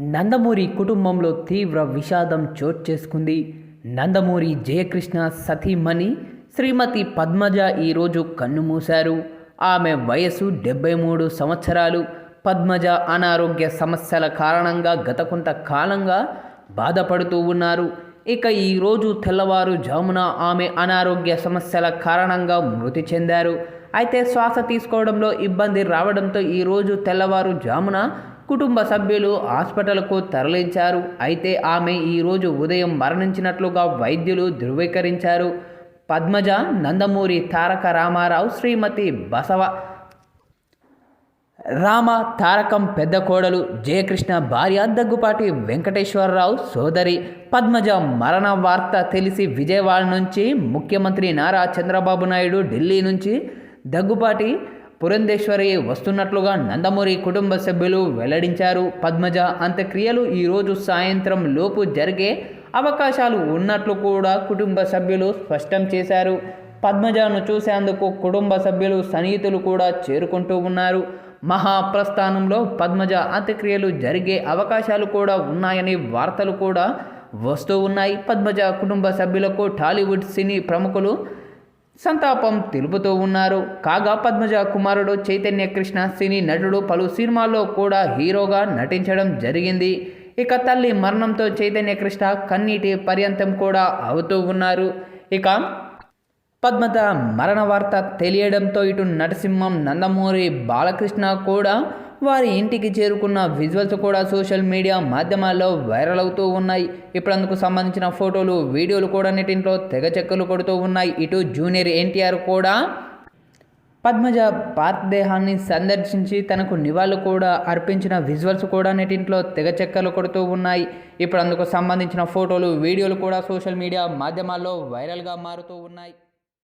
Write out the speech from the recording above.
నందమూరి కుటుంబంలో తీవ్ర విషాదం చోటు చేసుకుంది. నందమూరి జయకృష్ణ సతీమణి శ్రీమతి పద్మజ ఈరోజు కన్నుమూశారు. ఆమె వయసు డెబ్బై మూడు సంవత్సరాలు. పద్మజ అనారోగ్య సమస్యల కారణంగా గత కొంతకాలంగా బాధపడుతూ ఉన్నారు. ఇక ఈరోజు తెల్లవారుజామున ఆమె అనారోగ్య సమస్యల కారణంగా మృతి చెందారు. అయితే శ్వాస తీసుకోవడంలో ఇబ్బంది రావడంతో ఈరోజు తెల్లవారుజామున కుటుంబ సభ్యులు హాస్పిటల్కు తరలించారు. అయితే ఆమె ఈరోజు ఉదయం మరణించినట్లుగా వైద్యులు ధృవీకరించారు. పద్మజ నందమూరి తారక రామారావు శ్రీమతి బసవ రామ తారకం పెద్ద కోడలు జయకృష్ణ భార్య దగ్గుపాటి వెంకటేశ్వరరావు సోదరి పద్మజ మరణ వార్త తెలిసి విజయవాడ నుంచి ముఖ్యమంత్రి నారా చంద్రబాబు నాయుడు ఢిల్లీ నుంచి దగ్గుపాటి పురంధేశ్వరి వస్తున్నట్లుగా నందమూరి కుటుంబ సభ్యులు వెల్లడించారు. పద్మజ అంత్యక్రియలు ఈరోజు సాయంత్రం లోపు జరిగే అవకాశాలు ఉన్నట్లు కూడా కుటుంబ సభ్యులు స్పష్టం చేశారు. పద్మజను చూసేందుకు కుటుంబ సభ్యులు సన్నిహితులు కూడా చేరుకుంటూ ఉన్నారు. మహాప్రస్థానంలో పద్మజ అంత్యక్రియలు జరిగే అవకాశాలు కూడా ఉన్నాయని వార్తలు కూడా వస్తూ ఉన్నాయి. పద్మజ కుటుంబ సభ్యులకు టాలీవుడ్ సినీ ప్రముఖులు సంతాపం తెలుపుతూ ఉన్నారు. కాగా పద్మజ కుమారుడు చైతన్య కృష్ణ సినీ నటుడు పలు సినిమాల్లో కూడా హీరోగా నటించడం జరిగింది. ఇక తల్లి మరణంతో చైతన్య కృష్ణ కన్నీటి పర్యంతం కూడా అవుతూ ఉన్నారు. ఇక పద్మత మరణ వార్త తెలియడంతో ఇటు నరసింహం నందమూరి బాలకృష్ణ కూడా వారి ఇంటికి చేరుకున్న విజువల్స్ కూడా సోషల్ మీడియా మాధ్యమాల్లో వైరల్ అవుతూ ఉన్నాయి. ఇప్పుడు అందుకు సంబంధించిన ఫోటోలు వీడియోలు కూడా నెటింట్లో తెగ చెక్కలు కొడుతూ ఉన్నాయి. ఇటు జూనియర్ ఎన్టీఆర్ కూడా పద్మజ పాతదేహాన్ని సందర్శించి తనకు నివాళులు కూడా అర్పించిన విజువల్స్ కూడా నెటింట్లో తెగ చెక్కలు కొడుతూ ఉన్నాయి. ఇప్పుడు అందుకు సంబంధించిన ఫోటోలు వీడియోలు కూడా సోషల్ మీడియా మాధ్యమాల్లో వైరల్గా మారుతూ ఉన్నాయి.